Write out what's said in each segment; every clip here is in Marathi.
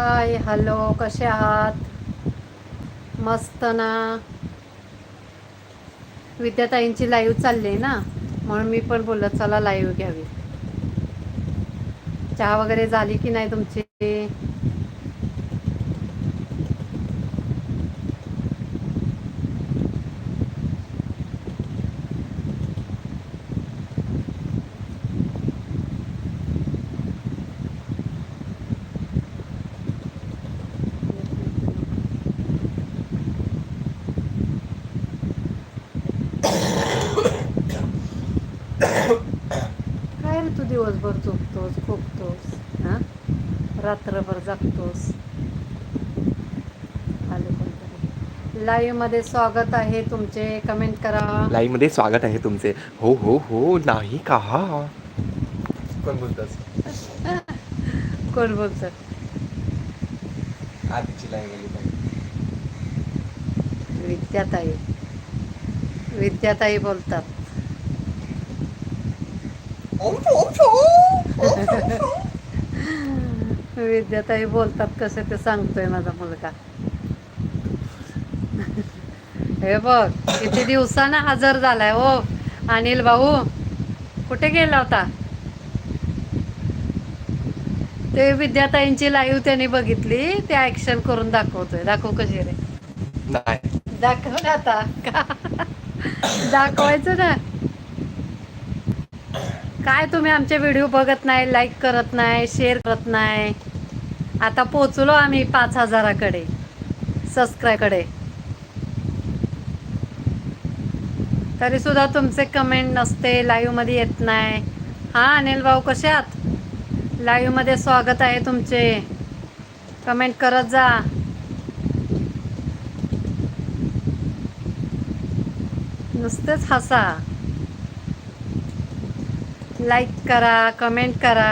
हाय हॅलो कसे आहात? मस्त ना विद्याताईंची लाईव्ह चालली आहे ना म्हणून मी पण बोलत चला लाईव्ह घ्यावी. चहा वगैरे झाली की नाही तुमची काय रे तू दिवसभर झोपतोस खोकतोस हां रात्रभर जागतोस. लाईव्हमध्ये स्वागत आहे तुमचे. कमेंट करा. लाईव्हमध्ये स्वागत आहे तुमचे. हो हो हो नाही का? कोण बोलतस? कोण बोलतं आधीची लाईव्ह गेली विद्याताई. विद्याताई बोलतात. विद्याताई बोलतात कसे ते सांगतोय माझा मुलगा. हे बघ किती दिवसानं हजर झालाय हो. अनिल भाऊ कुठे गेला होता? ते विद्याताईंची लाईव्ह त्यांनी बघितली ते ऍक्शन करून दाखवतोय. दाखव कशी रे. दाखव ना आता. का दाखवायचं ना. काय तुम्ही आमचे व्हिडिओ बघत नाही लाईक करत नाही शेअर करत नाही? आता पोचलो आम्ही पाच हजाराकडे सबस्क्रायकडे तरी सुद्धा तुमचे कमेंट नसते लाईव्हमध्ये येत नाही. हा अनिल भाऊ कसे आहात? स्वागत आहे तुमचे. कमेंट करत जा. नुसतेच हसा. लाईक करा कमेंट करा.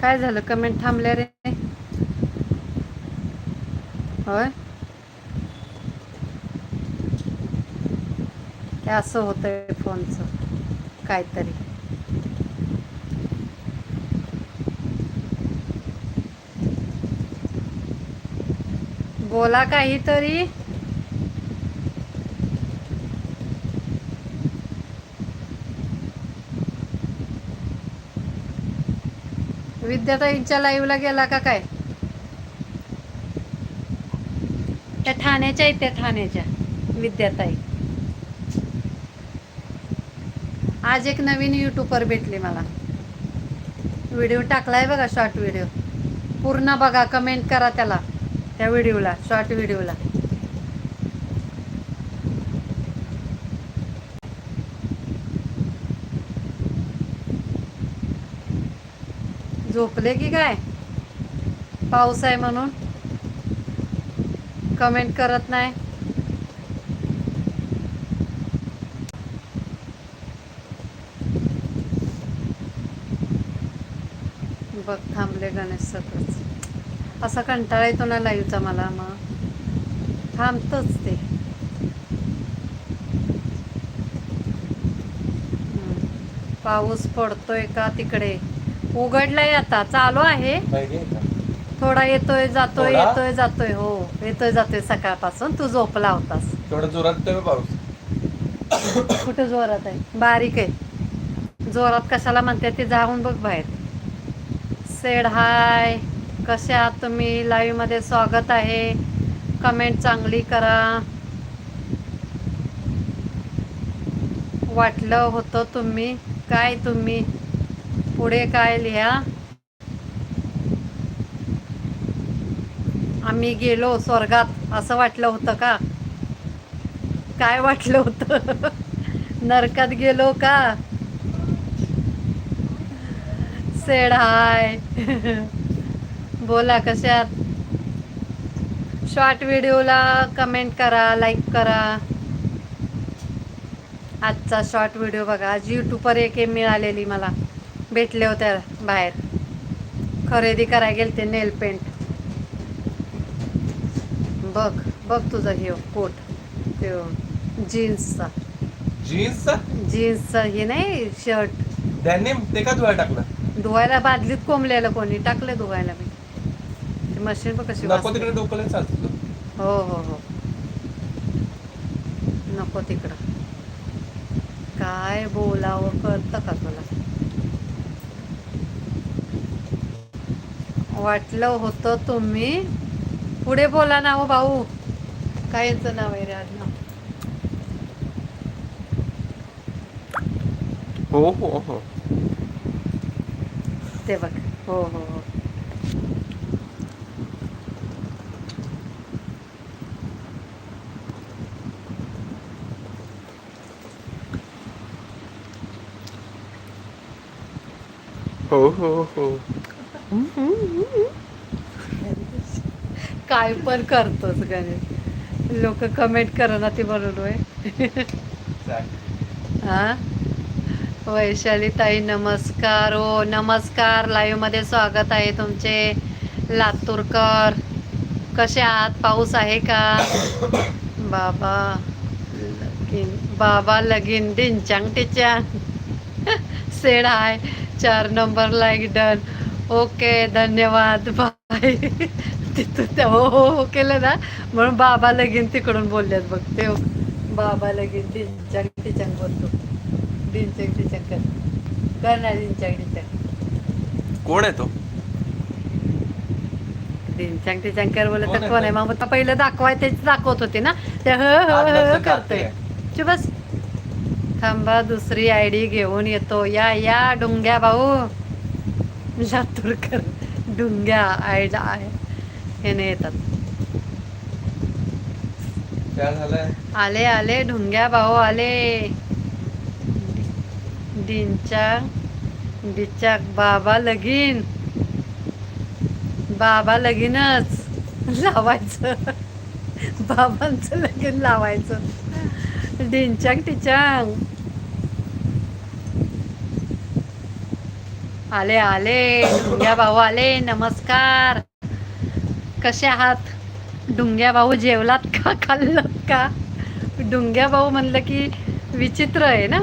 काय झालं? कमेंट थांबल्या रे. होय? काय असं होतंय फोनचं काहीतरी. बोला काहीतरी. विद्याताईंच्या लाईव्हला गेला का काय? त्या ठाण्याच्या आहेत त्या ठाण्याच्या. विद्याताई. आज एक नवीन युट्यूबर भेटली मला. व्हिडिओ टाकलाय बघा शॉर्ट व्हिडिओ पूर्ण बघा कमेंट करा त्याला. त्या व्हिडिओला शॉर्ट व्हिडिओला. झोपले की काय? पाऊस आहे म्हणून. कमेंट करत नाही. बघ थांबले गणेश सगळंच असा कंटाळा येतो ना लाईव्हचा मला मग थांबतच ते. पाऊस पडतोय का तिकडे? उघडलाय आता चालू आहे. थोडा येतोय जातोय? येतोय जातोय हो. येतोय जातोय सकाळपासून. तू झोपला होतास थोडं जोरात पाऊस. कुठे जोरात आहे? बारीक आहे. जोरात कशाला म्हणते ते जाऊन बघ बाहेर. सेड हाय कसे आहात तुम्ही लाईव्हमध्ये स्वागत आहे? कमेंट चांगली करा. वाटलं होतं तुम्ही. काय तुम्ही? पुढे काय लिहा? आम्ही गेलो स्वर्गात. असं वाटलं होतं का? काय वाटलं होतं? नरकात गेलो का? सेड हाय बोला कशात शॉर्ट व्हिडिओला कमेंट करा लाईक करा. आजचा शॉर्ट व्हिडिओ बघा. आज यूट्यूबवर एक मिळालेली मला. भेटले होत्या बाहेर. खरेदी करायला गेलते नेल पेंट बघ बघ तुझं हे कोट. ते जीन्सचा. जीन्सचा? जीन्सचा हे नाही शर्ट त्यांनी ते का धुवायला टाकलं? धुवायला बादलीत कोंबलेलं कोणी. टाकलं धुवायला मी ती मशीन पण कशी नको वाजते. तिकडे डोकं चालतं. हो हो हो. नको तिकडं. काय बोलावं कळतं का तुला? वाटलं होतं तुम्ही. पुढे बोला ना हो भाऊ. काय यांचं नाव आहे रे आडनाव? हो हो हो. ते बघ. हो हो हो. हो हो हो. काय पण करतोच गणेश. लोक कमेंट करा ती म्हणून होय. चालेल. हा? वैशाली ताई नमस्कार. हो नमस्कार. लाईव्हमध्ये स्वागत आहे तुमचे. लातूरकर कसे आहात? पाऊस आहे का? बाबा लगीन बाबा लगीन डिंचांग टिचांग. सेड आहे चार नंबर लाईक डन. ओके धन्यवाद बाय. तिथं ते हो हो हो केलं ना? म्हणून बाबा लगीन तिकडून बोलल्यात बघ ते हो. बाबा लगीन डिंचांग टिचांग बोलतो. डिंचांग टिचांग कर. कर ना डिंचांग टिचांग कोण आहे तो? टिचांग कर बोलत कोण तर आहे कोण आहे? तो? मग पहिलं दाखवाय तेच दाखवत होते ना? ते ह ह ह करतोय. बस. थांबा दुसरी आय डी घेऊन येतो. या या डुंग्या भाऊ. लातूरकर डुंग्या आय हे येतात. काय झालंय? आले आले ढुंग्या भाऊ आले. डिंचाक डिचाक बाबा लगीन. बाबा लगीनच. लावायचं. बाबांचं लगीन लावायचं. डिंचाक टिचांग. आले आले ढुंग्या भाऊ आले नमस्कार. कसे आहात? डुंग्या भाऊ जेवलात का खाल्लं का? डुंग्या भाऊ म्हणलं की विचित्र आहे ना?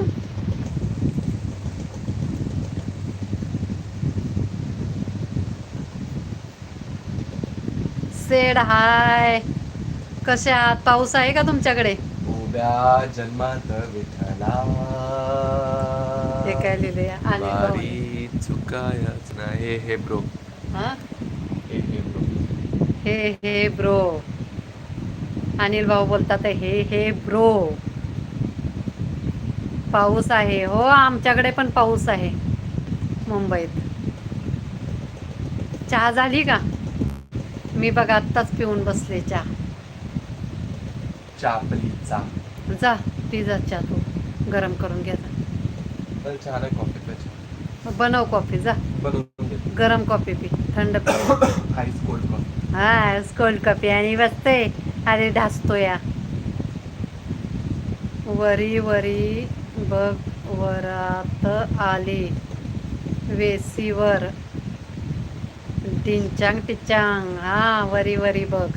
Said hi. कसे आहात? पाऊस आहे का तुमच्याकडे? उभ्या जन्मात विठ्ठला हे काय लिहिले आणि चुकायच नाही. हे ब्रो हा? हे हे ब्रो हे हे ब्रो अनिल भाऊ बोलतात हे हे ब्रो पाऊस आहे. हो आमच्याकडे पण पाऊस आहे. मुंबईत. चहा झाली का? मी बघा आत्ताच पिऊन बसले चहा. चापलीचा जा पी जा चहा तू. गरम करून घ्या जा. आहे कॉफी बनव कॉफी जा. बनवून घे गरम कॉफी पी थंड पी आईस कोल्ड कॉफी हा कोल्ड कॉफी आणि बसते आणि ढासतो या वरी वरी बघ वरात आली. वेसीवर. टिंचांग टिचांग. हा वरी वरी बघ.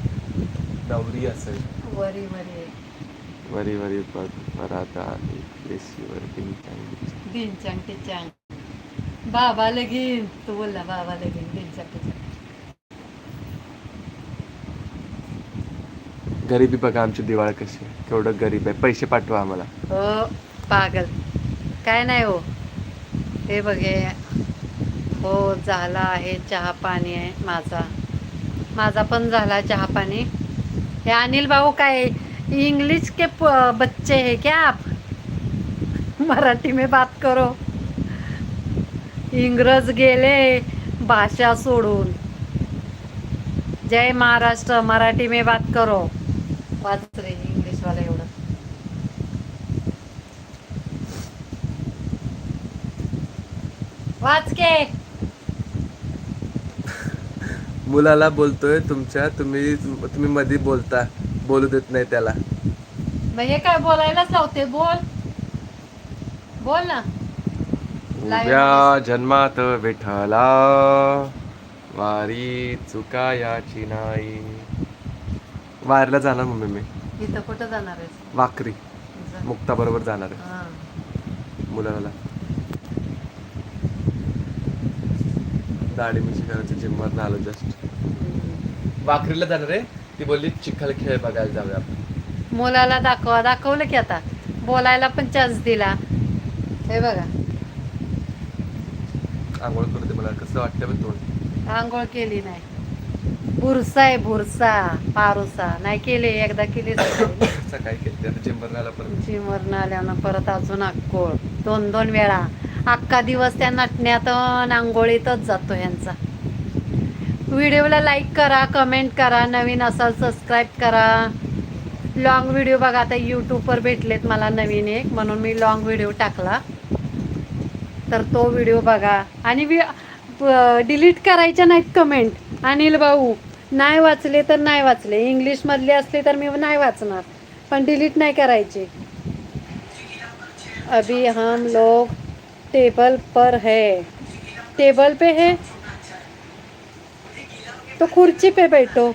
नवरी असेल. वरी वरी. वरी वरी बघ वरात आली. देशीवर डिंचांग डिंचांग टिचांग. बाबा लगीन. तू बोल ना बाबा लगीन गरिबी बघा आमची दिवाळ कशी केवढं गरीब आहे. पैसे पाठवा आम्हाला. हो पागल. काय नाही हो. हे बघ हे. झाला आहे चहा पाणी आहे माझा. माझा पण झाला चहा पाणी. हे अनिल भाऊ काय इंग्लिश के बच्चे है क्या आप? मराठी में बात करो. इंग्रज गेले भाषा सोडून. जय महाराष्ट्र मराठी में बात करो. वाच रे इंग्लिश वाला एवढं. वाच के. मुलाला बोलतोय तुमच्या तुम्ही तुम्ही मध्ये बोलता बोलू देत नाही त्याला. मग हे काय बोलायलाच लावते बोल. बोल ना. उभ्या जन्मात विठ्ठला वारी चुकायाची नाही. वारीला जाणार मम्मी मी. इथं कुठं जाणार आहेस? वाकरी. मुक्ता बरोबर जाणार हा. आहे मुलाला. दाढी मिशी करायचं जिमवर आलो जस्ट. वाकरीला जाणार आहे? ती बोलली चिखल खेळ बघायला जाऊया आपण. मुलाला दाखवा दाखवलं की आता. बोलायला पण चान्स दिला. हे बघा. आंघोळ करू दे मला. कसं वाटतं बघ तोंड? आंघोळ केली नाही. बुरसा आहे बुरसा पारुसा. नाही केली एकदा केली सकाळी केली जिमवर आला परत. जिमवरनं आल्यानं परत अजून आंघोळ. दोन दोन वेळा. अख्खा दिवस त्या नटण्यात आंघोळीतच जातो ह्यांचा व्हिडिओला लाईक करा कमेंट करा. नवीन असाल सबस्क्राईब करा. लॉंग व्हिडिओ बघा आता यूट्यूबवर भेटलेत मला नवीन एक. म्हणून मी लॉंग व्हिडिओ टाकला. तर तो व्हिडिओ बघा. आणि डिलीट करायच्या नाहीत कमेंट अनिल भाऊ नाही वाचले तर नाही वाचले. इंग्लिशमधले असले तर मी नाही वाचणार. पण डिलीट नाही करायचे. अभी हम लोग टेबल पर है. टेबल पे है? तो खुर्ची पे बैठो.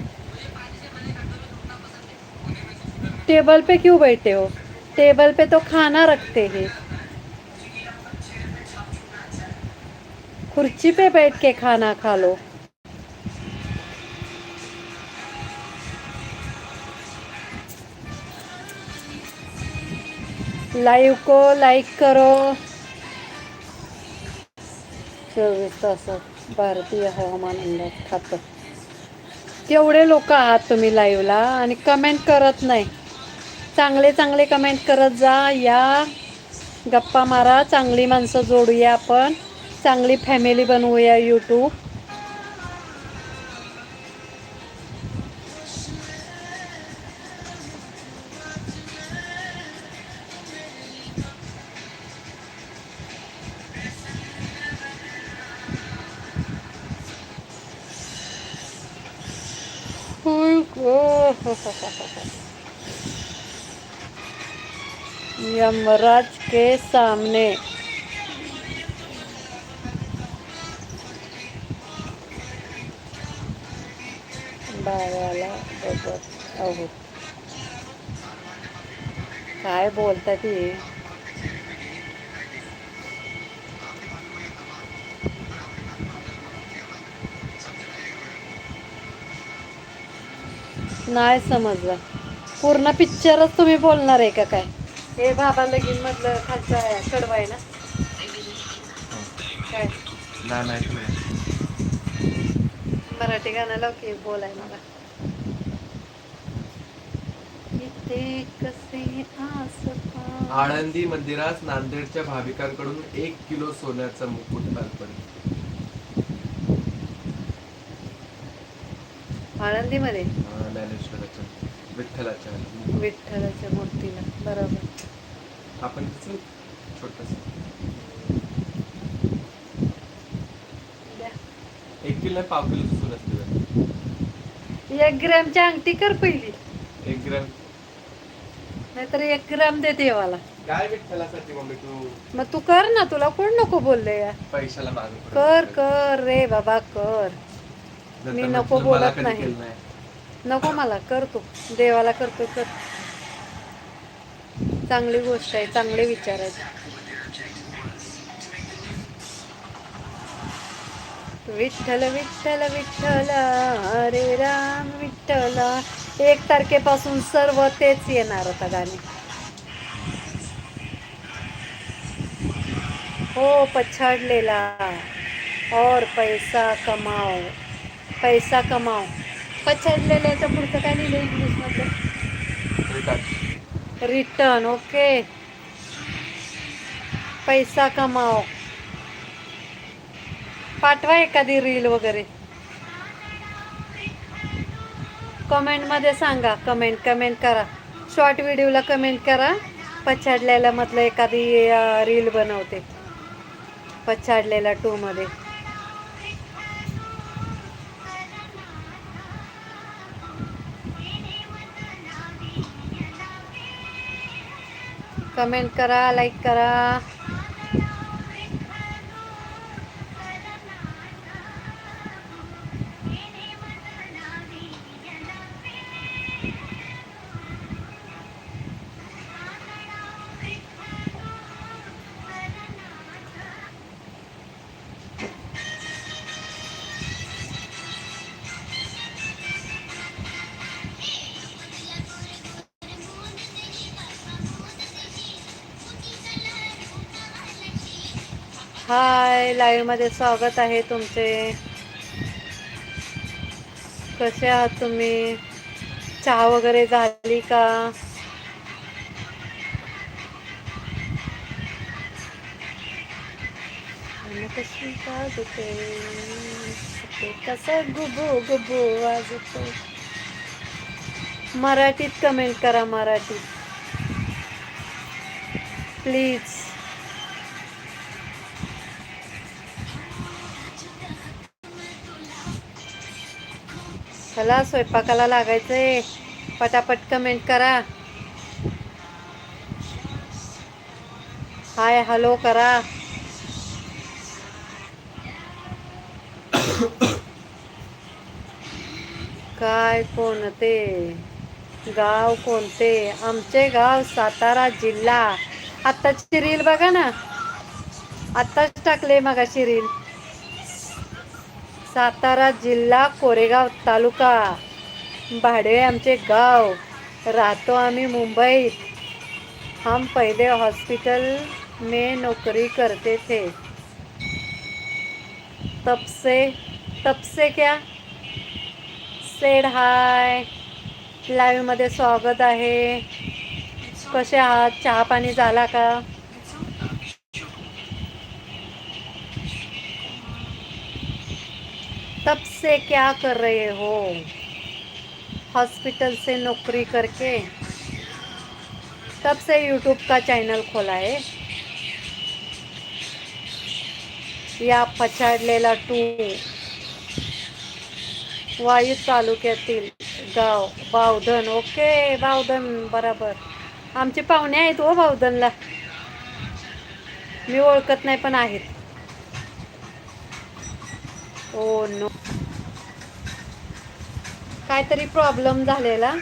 टेबल पे क्यों बैठे हो? टेबल पे तो खाना रखते हैं. कुर्सी पे बैठ के खाना खा लो। लाइव को लाईक करो। चोवीस तास भारतीय हवामान अंदाज खातं. केवढे लोक आहात तुम्ही लाईव्हला आणि कमेंट करत नाही. चांगले चांगले कमेंट करत जा या. गप्पा मारा चांगली माणसं जोडूया आपण. चांगली फॅमिली बनवूया यूट्यूब यमराज के सामने बाळाला बघत अहो काय बोलतात ते? नाही समजलं. पूर्ण पिक्चरच तुम्ही बोलणार आहे का काय? हे बाबा लगीन मधलं खालचा कडवा आहे ना? काय? नाही. मराठी गाणं लाव की बोलाय मला. आळंदी मंदिरात नांदेडच्या भाविकांकडून एक किलो सोन्याचा मुकुट अर्पण. आळंदीमध्ये? अं, ज्ञानेश्वराच्या विठ्ठलाच्या. विठ्ठलाच्या मूर्तीला बरोबर. आपण छोटस. एक किलो पाव किलो एक ग्रॅमची अंगठी कर पहिली. एक ग्रॅम. नाहीतर एक ग्रॅम दे देवाला. काय विठ्ठलासाठी मम्मी तू? मग तू कर ना तुला कोण नको बोलले या? पैशाला कर कर रे बाबा कर. मी नको मला बोलत कधी नाही. केलं नको मला कर तू. देवाला करतो कर. चांगली गोष्ट आहे चांगले विचार आहेत. विठ्ठल विठ्ठल विठ्ठल हरे राम विठ्ठल. एक तारखेपासून सर्व तेच येणार आता गाणे. हो पछाडलेला. और पैसा कमाओ पैसा कमाओ पछाडलेल्याचं पुढचं काय लिहिलं इंग्लिशमधलं? Return. रिटर्न ओके पैसा कमाओ पाठवा एखादी रील वगैरे. कमेंटमध्ये सांगा. कमेंट कमेंट करा. शॉर्ट व्हिडिओला कमेंट करा. पछाडलेला मधलं एखादी रील बनवते. पछाडलेला टू मध्ये. कमेंट करा लाईक करा. हाय लाईव्हमध्ये स्वागत आहे तुमचे. कसे आहात तुम्ही? चहा वगैरे झाली का? कशी वाजते कसं गुबू गुबू वाजते? मराठीत कमेंट करा मराठीत. प्लीज चला स्वयंपाकाला लागायचंय. पटापट कमेंट करा. हाय हॅलो करा. काय कोणते? गाव कोणते? आमचे गाव सातारा जिल्हा. आत्ताची रील बघा ना. आत्ताच टाकले मगाशी रील सातारा जिल्हा कोरेगाव तालुका. भाडे आमचे गाव. राहतो आम्ही मुंबईत. हम पहिले हॉस्पिटल में नौकरी करते थे. तब से तब से क्या? सेड हाय लाईव्हमध्ये स्वागत आहे. कसे आहात? चहा पाणी झाला का? तब से क्या कर रहे हो? हॉस्पिटल से नौकरी करके? तब से यूट्यूब का चॅनल खोला आहे या पछाडलेला टू वायू तालुक्यातील गाव बावधन. ओके बावधन बराबर. आमचे पाहुणे आहेत हो बावधनला. मी ओळखत नाही पण आहेत. Oh no. काहीतरी प्रॉब्लेम झालेला.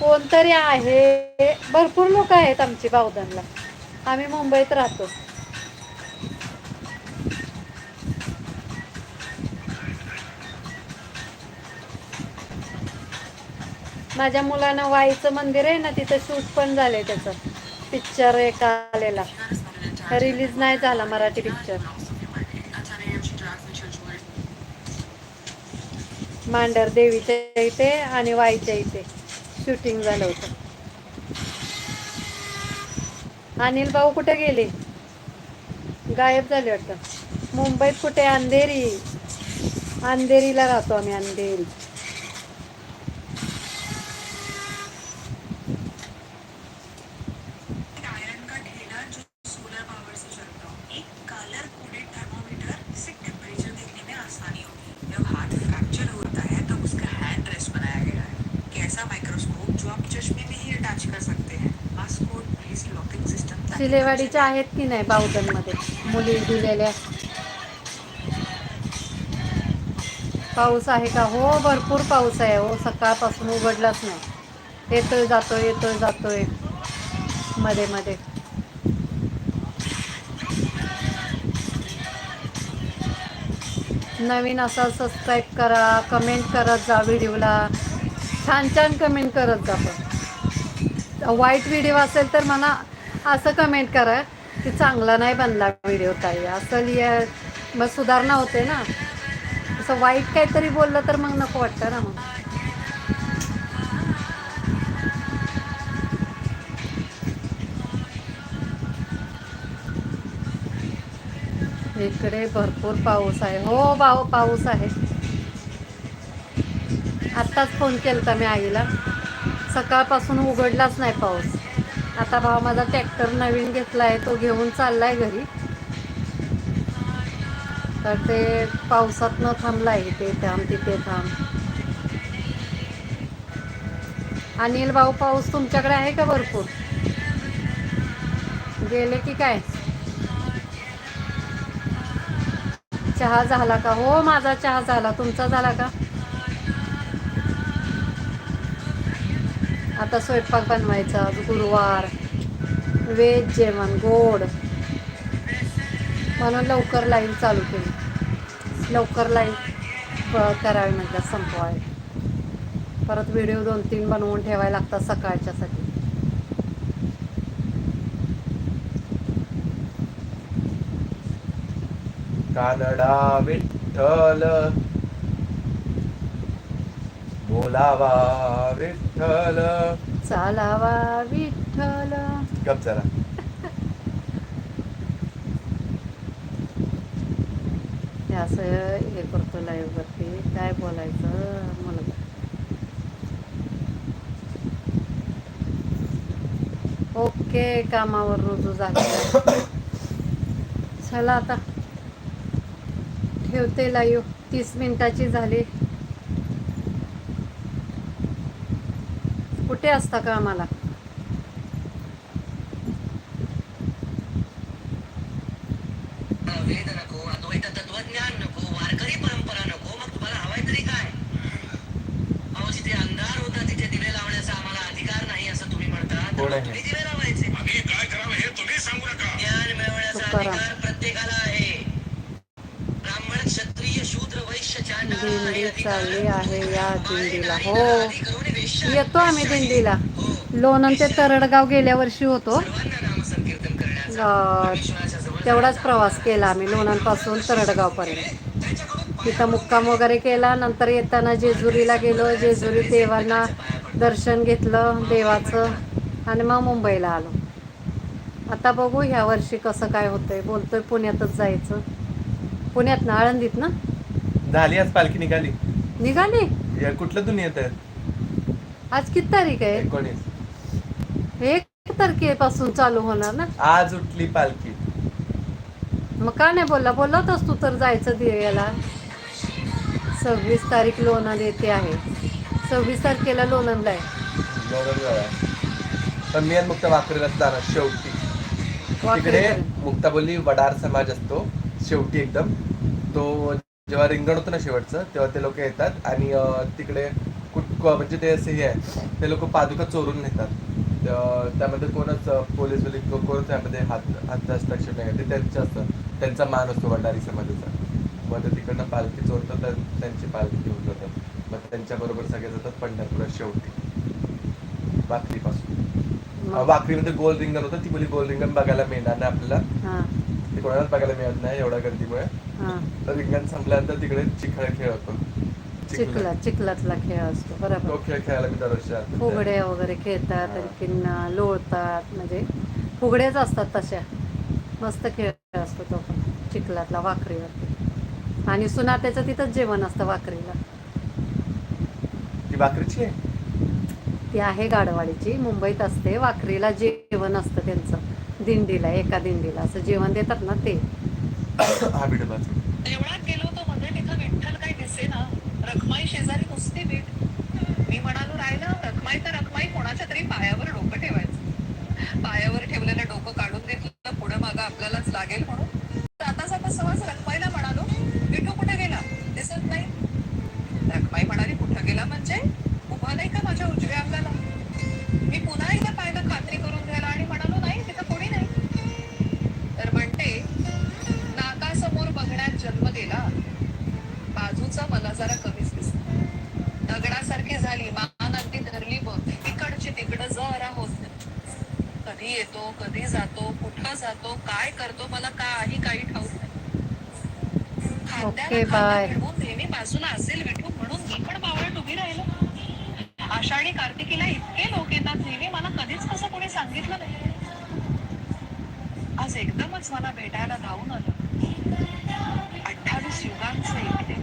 कोणतरी आहे. भरपूर लोक आहेत आमची बावधनला. आम्ही मुंबईत राहतो. माझ्या मुलानं वाईचं मंदिर आहे ना तिथं शूट पण झालंय त्याचं. पिक्चर एक आलेला. रिलीज नाही झाला मराठी पिक्चर. मांडर देवीच्या इथे आणि वाईच्या इथे शूटिंग झालं होतं. अनिल भाऊ कुठे गेले? गायब झाले वाटतं. मुंबईत कुठे? अंधेरी. अंधेरीला राहतो आम्ही अंधेरी आयरन का ढेला जो सोलर पावर से चलता हो एक कलर कोडेड थर्मोमीटर इससे टेम्परेचर देखने में आसानी होगी जब हाथ फ्रैक्चर होता है तब उसका हैंड रेस्ट बनाया गया है कैसा माइक्रोस्कोप जो आप चश्मे में ही अटैच कर सकते हैं पासपोर्ट पुलिस लॉकिंग सिस्टम शिलेवाडीच्या आहेत की नाही बावधनमध्ये मुली दिलेल्या. पाऊस आहे का? हो भरपूर पाऊस आहे हो. सकाळपासून उघडलाच नाही. येतोय जातोय येतोय जातोय. मध्ये मध्ये. नवीन असा सबस्क्राईब करा कमेंट करत जा व्हिडिओला. छान छान कमेंट करत जा पण. वाईट व्हिडिओ असेल तर मला असं कमेंट करा की चांगला नाही बनला व्हिडिओ ताई. असं लिहा. मग सुधारणा होते ना. असं वाईट काहीतरी बोललं तर मग नको वाटतं ना मग. इकडे भरपूर पाऊस आहे. हो भाऊ पाऊस आहे. आत्ताच फोन केला मी आईला. सकाळपासून उघडलाच नाही पाऊस. आता भाऊ माझा ट्रॅक्टर नवीन घेतला आहे तो घेऊन चालला आहे घरी. तर ते पावसात न आहे ते थांब तिथे थांब. अनिल भाऊ पाऊस तुमच्याकडे आहे का भरपूर? गेले की काय? चहा झाला का? हो माझा चहा झाला. तुमचा झाला का? आता स्वयंपाक बनवायचा आज गुरुवार. व्हेज जेवण गोड. म्हणून लवकर लाईन चालू केली. लवकर लाईन करावी म्हटलं संपवावी. परत व्हिडिओ दोन तीन बनवून ठेवायला लागतात सकाळच्यासाठी. कानडा विठ्ठल बोलावा विठ्ठल. चालावा विठ्ठल. गप हे असं हे करतो लाईव्हवरती काय बोलायचं मला ओके कामावर रुजू झाले. चला आता. ठेवते लाईव्ह तीस मिनिटाची झाली. कुठे असता कामाला वेद नको अद्वैत तत्वज्ञान नको वारकरी परंपरा नको मग तुम्हाला हवाय तरी काय? अहो जिथे अंधार होता तिथे दिवे लावण्याचा आम्हाला अधिकार नाही असं तुम्ही म्हणता तर? तुम्ही दिवे लावायचे. आम्ही काय करावं हे तुम्ही सांगू नका. ज्ञान मिळवण्याचा. अधिकार प्रत्येकाला आहे. ब्राह्मण क्षत्रिय शूद्र वैश्य चांडाळ हे अधिकार आहे या दिंडीला. हो. येतो आम्ही. दिंडीला. लोणंद ते तरडगाव गेल्या वर्षी होतो. तेवढाच प्रवास केला आम्ही लोणंदपासून तरडगावपर्यंत. तिथं मुक्काम वगैरे केला नंतर येताना जेजुरीला गेलो. जेजुरी देवांना दर्शन घेतलं देवाचं आणि मग मुंबईला आलो. आता बघू ह्या वर्षी कसं काय होतंय. बोलतोय पुण्यातच जायचं. पुण्यात ना आळंदीत ना? झाली आज पालखी निघाली. निघाली? कुठलं तुम्ही येत आज किती तारीख आहे? एकोणीस. एक तारखेपासून चालू होणार ना? आज उठली पालखी. मग का नाही बोलला? बोलला होतास तू तर जायचं दिव्याला. सव्वीस तारीख लोणंद येते आहे. सव्वीस तारखेला लोणंदला आहे. बरोबर जाऊया. पण मी आणि मुक्ता वाकरीला जाणार शेवटी. तिकडे वाकडेपर्यंत. मुक्ता बोलली वडार समाज असतो. शेवटी एकदम. तो जेव्हा रिंगण होतं ना शेवटचं तेव्हा ते लोक येतात. आणि अं, तिकडे कुठ म्हणजे ते असे हे आहे. ते लोक पादुका चोरून नेतात. त्यामध्ये कोणच पोलीस बिलीस कोणच त्यामध्ये हात हात हस्ताक्षर नाही. ते त्यांचं असतं. त्यांचा मान असतो वडारी समाजाचा मग ते तिकडनं पालखी चोरतात तर त्यांची पालखी घेऊन जातात. मग त्यांच्याबरोबर सगळे जातात पंढरपुरात शेवटी. वाकरीपासून. वाकरीमध्ये गोल रिंगण होतं. ती बोली गोल रिंगण बघायला मिळणार नाही आपल्याला. ते कोणालाच बघायला मिळत नाही एवढ्या गर्दीमुळे. तर रिंगण संपल्यानंतर तिकडे चिखळ खेळ होतो. चिखल. चिखला चिखलातला खेळ असतो तो बरोबर खेळ खेळायला मी दरवर्षी जातो. फुगड्या वगैरे खेळतात आणखीन लोळतात म्हणजे फुगड्याच असतात तशा. मस्त खेळ असतो तो पण चिखलातला वाकरीवरती. आणि सुनात्याचं तिथंच जेवण असतं वाकरीला. ती वाकरीची आहे? ती आहे गाडवाडीची मुंबईत असते. वाकरीला जेवण असतं त्यांचं दिंडीला एका दिंडीला. असं जेवण देतात ना ते. हा देवळात गेलो तो मध्ये तिथं विठ्ठल काही दिसे ना रखमाई शेजारी नुसती भेट मी म्हणालो राहिला रखमाई तर रखमाई कोणाच्या तरी पायावर डोकं ठेवायचं. पायावर ठेवलेलं डोकं काढून घेतलं पुढे मागं आपल्यालाच लागेल म्हणून. कधी येतो कधी जातो कुठं जातो काय करतो मला काही काही ठाऊक नाही. खांद्याला. भिडवून नेहमी बाजूला असेल विठू म्हणून मी पण बावळट उभी राहिलो. आषाढी कार्तिकीला इतके लोक येतात नेहमी मला कधीच कसं कोणी सांगितलं नाही. आज एकदमच मला भेटायला धावून आलं. अठ्ठावीस युगांचं एकटे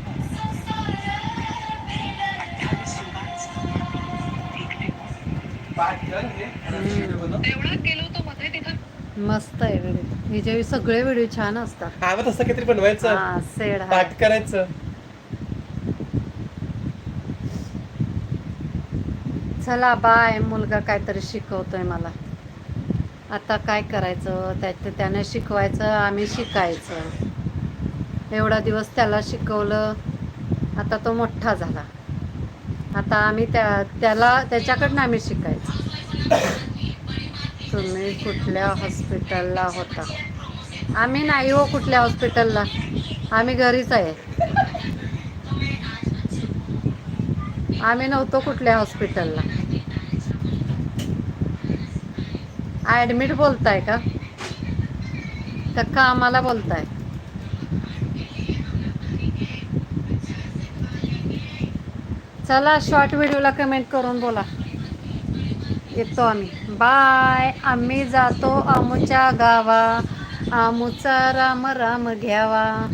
मस्त आहे व्हिडिओ हिचे सगळे व्हिडिओ छान असतात. हा मग तसं काहीतरी बनवायचं. हा सेड हा. पाठ करायचं. चला बाय. मुलगा काहीतरी शिकवतोय मला. आता काय करायचं? त्या त्याने शिकवायचं आम्ही शिकायचं. एवढा दिवस त्याला शिकवलं आता तो मोठा झाला. आता आम्ही त्या त्याला त्याच्याकडनं आम्ही शिकायचं. तुम्ही कुठल्या हॉस्पिटलला होता? आम्ही नाही हो कुठल्या हॉस्पिटलला. आम्ही घरीच आहे. आम्ही नव्हतो कुठल्या हॉस्पिटलला. ॲडमिट बोलताय का? का कामाला बोलताय? चला शॉर्ट व्हिडिओला कमेंट करून बोला. येतो आम्ही. बाय आम्ही जातो आमूच्या गावा. आमूचा राम राम घ्यावा.